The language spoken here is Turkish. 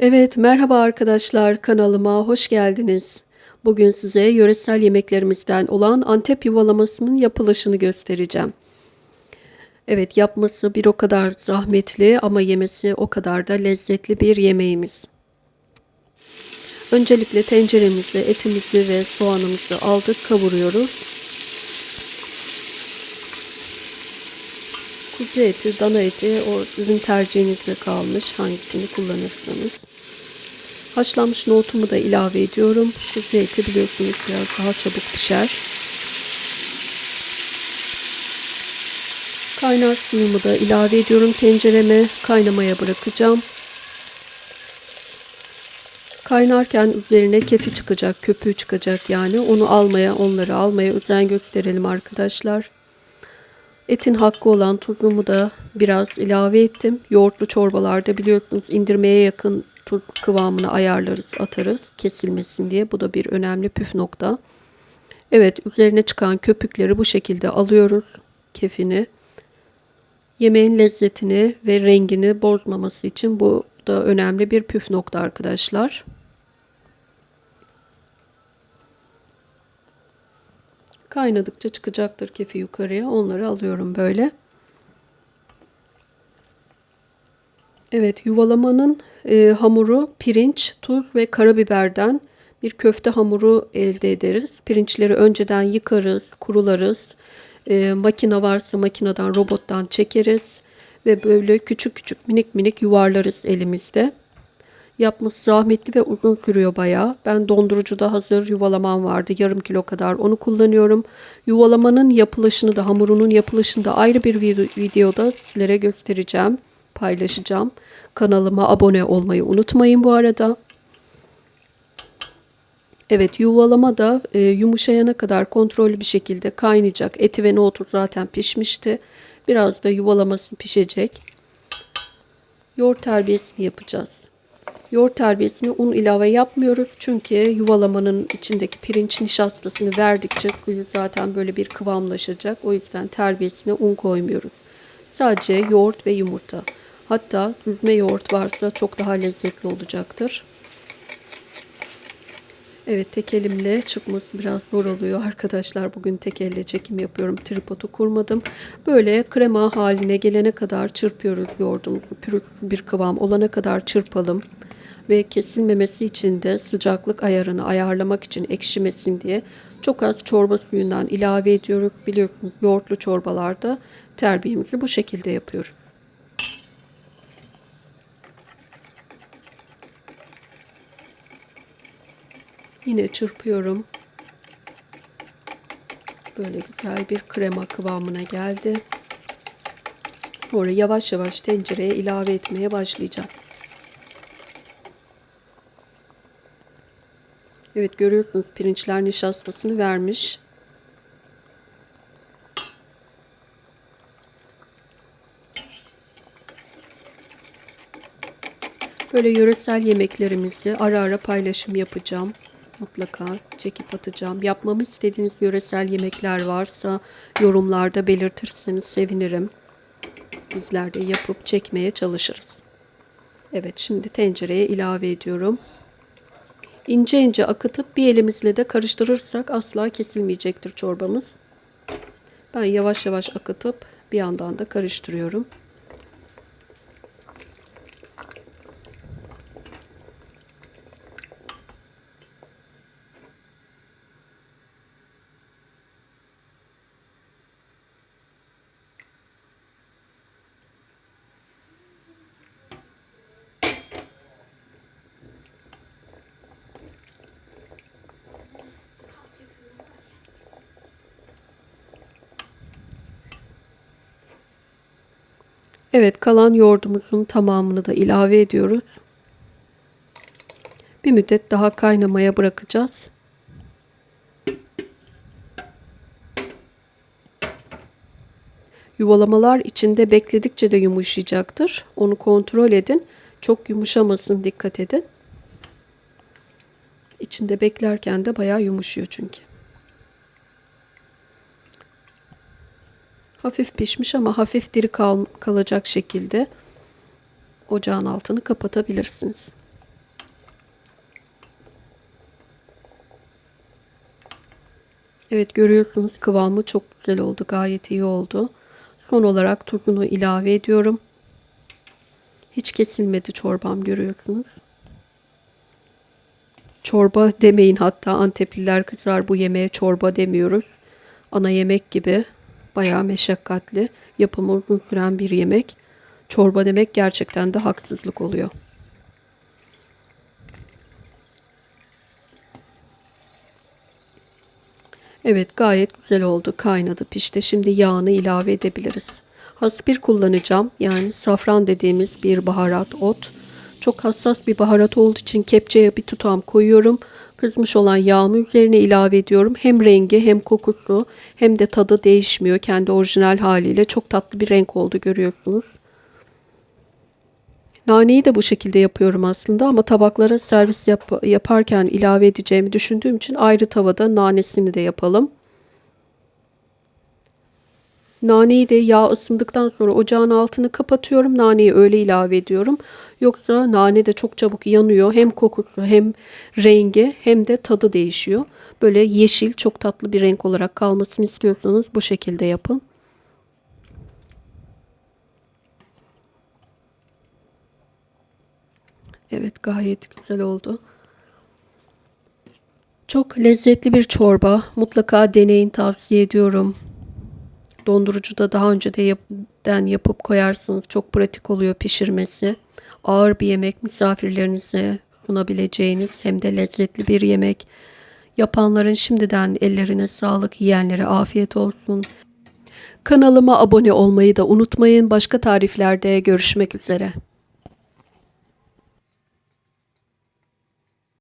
Evet, merhaba arkadaşlar. Kanalıma hoş geldiniz. Bugün size yöresel yemeklerimizden olan Antep yuvalamasının yapılışını göstereceğim. Evet, yapması bir o kadar zahmetli ama yemesi o kadar da lezzetli bir yemeğimiz. Öncelikle tenceremize etimizi ve soğanımızı aldık, kavuruyoruz. Kuzu eti, dana eti o sizin tercihinize kalmış hangisini kullanırsanız. Haşlanmış nohutumu da ilave ediyorum. Kuzu eti biliyorsunuz biraz daha çabuk pişer. Kaynar suyumu da ilave ediyorum tencereme. Kaynamaya bırakacağım. Kaynarken üzerine kefi çıkacak, köpüğü çıkacak yani. Onu almaya, onları almaya özen gösterelim arkadaşlar. Etin hakkı olan tuzumu da biraz ilave ettim. Yoğurtlu çorbalarda biliyorsunuz indirmeye yakın tuz kıvamını ayarlarız, atarız kesilmesin diye. Bu da bir önemli püf nokta. Evet, üzerine çıkan köpükleri bu şekilde alıyoruz. Kefini. Yemeğin lezzetini ve rengini bozmaması için bu da önemli bir püf nokta arkadaşlar. Kaynadıkça çıkacaktır kefi yukarıya. Onları alıyorum böyle. Evet yuvalamanın e, hamuru pirinç, tuz ve karabiberden bir köfte hamuru elde ederiz. Pirinçleri önceden yıkarız, kurularız. E, makine varsa makineden, robottan çekeriz. Ve böyle küçük küçük minik minik yuvarlarız elimizde. Yapması zahmetli ve uzun sürüyor bayağı. Ben dondurucuda hazır yuvalamam vardı. Yarım kilo kadar onu kullanıyorum. Yuvalamanın yapılışını da hamurunun yapılışını da ayrı bir videoda sizlere göstereceğim. Paylaşacağım. Kanalıma abone olmayı unutmayın bu arada. Evet yuvalama da e, yumuşayana kadar kontrollü bir şekilde kaynayacak. Eti ve nohutu zaten pişmişti. Biraz da yuvalaması pişecek. Yoğurt terbiyesini yapacağız. Yoğurt terbiyesine un ilave yapmıyoruz. Çünkü yuvalamanın içindeki pirinç nişastasını verdikçe suyu zaten böyle bir kıvamlaşacak. O yüzden terbiyesine un koymuyoruz. Sadece yoğurt ve yumurta. Hatta süzme yoğurt varsa çok daha lezzetli olacaktır. Evet tek elimle çıkması biraz zor oluyor arkadaşlar. Bugün tek elle çekim yapıyorum. Tripodu kurmadım. Böyle krema haline gelene kadar çırpıyoruz yoğurdumuzu. Pürüzsüz bir kıvam olana kadar çırpalım ve kesilmemesi için de sıcaklık ayarını ayarlamak için ekşimesin diye çok az çorba suyundan ilave ediyoruz. Biliyorsunuz yoğurtlu çorbalarda terbiyemizi bu şekilde yapıyoruz. Yine çırpıyorum. Böyle güzel bir krema kıvamına geldi. Sonra yavaş yavaş tencereye ilave etmeye başlayacağım. Evet görüyorsunuz pirinçler nişastasını vermiş. Böyle yöresel yemeklerimizi ara ara paylaşım yapacağım. Mutlaka çekip atacağım. Yapmamı istediğiniz yöresel yemekler varsa yorumlarda belirtirseniz sevinirim. Bizler de yapıp çekmeye çalışırız. Evet şimdi tencereye ilave ediyorum. İnce ince akıtıp bir elimizle de karıştırırsak asla kesilmeyecektir çorbamız. Ben yavaş yavaş akıtıp bir yandan da karıştırıyorum. Evet kalan yoğurdumuzun tamamını da ilave ediyoruz. Bir müddet daha kaynamaya bırakacağız. Yuvalamalar içinde bekledikçe de yumuşayacaktır. Onu kontrol edin. Çok yumuşamasın dikkat edin. İçinde beklerken de bayağı yumuşuyor çünkü. Hafif pişmiş ama hafif diri kal kalacak şekilde ocağın altını kapatabilirsiniz. Evet görüyorsunuz kıvamı çok güzel oldu. Gayet iyi oldu. Son olarak tuzunu ilave ediyorum. Hiç kesilmedi çorbam görüyorsunuz. Çorba demeyin hatta Antepliler kızar bu yemeğe çorba demiyoruz. Ana yemek gibi bayağı meşakkatli, yapımı uzun süren bir yemek. Çorba demek gerçekten de haksızlık oluyor. Evet gayet güzel oldu. Kaynadı pişti. Şimdi yağını ilave edebiliriz. Haspir kullanacağım. Yani safran dediğimiz bir baharat ot. Çok hassas bir baharat olduğu için kepçeye bir tutam koyuyorum. Kızmış olan yağımı üzerine ilave ediyorum. Hem rengi hem kokusu hem de tadı değişmiyor. Kendi orijinal haliyle çok tatlı bir renk oldu görüyorsunuz. Naneyi de bu şekilde yapıyorum aslında ama tabaklara servis yap yaparken ilave edeceğimi düşündüğüm için ayrı tavada nanesini de yapalım. Naneyi de yağ ısındıktan sonra ocağın altını kapatıyorum. Naneyi öyle ilave ediyorum. Yoksa nane de çok çabuk yanıyor. Hem kokusu hem rengi hem de tadı değişiyor. Böyle yeşil çok tatlı bir renk olarak kalmasını istiyorsanız bu şekilde yapın. Evet gayet güzel oldu. Çok lezzetli bir çorba. Mutlaka deneyin tavsiye ediyorum. Dondurucuda daha önce de yapten yapıp koyarsınız. Çok pratik oluyor pişirmesi. Ağır bir yemek misafirlerinize sunabileceğiniz hem de lezzetli bir yemek. Yapanların şimdiden ellerine sağlık, yiyenlere afiyet olsun. Kanalıma abone olmayı da unutmayın. Başka tariflerde görüşmek üzere.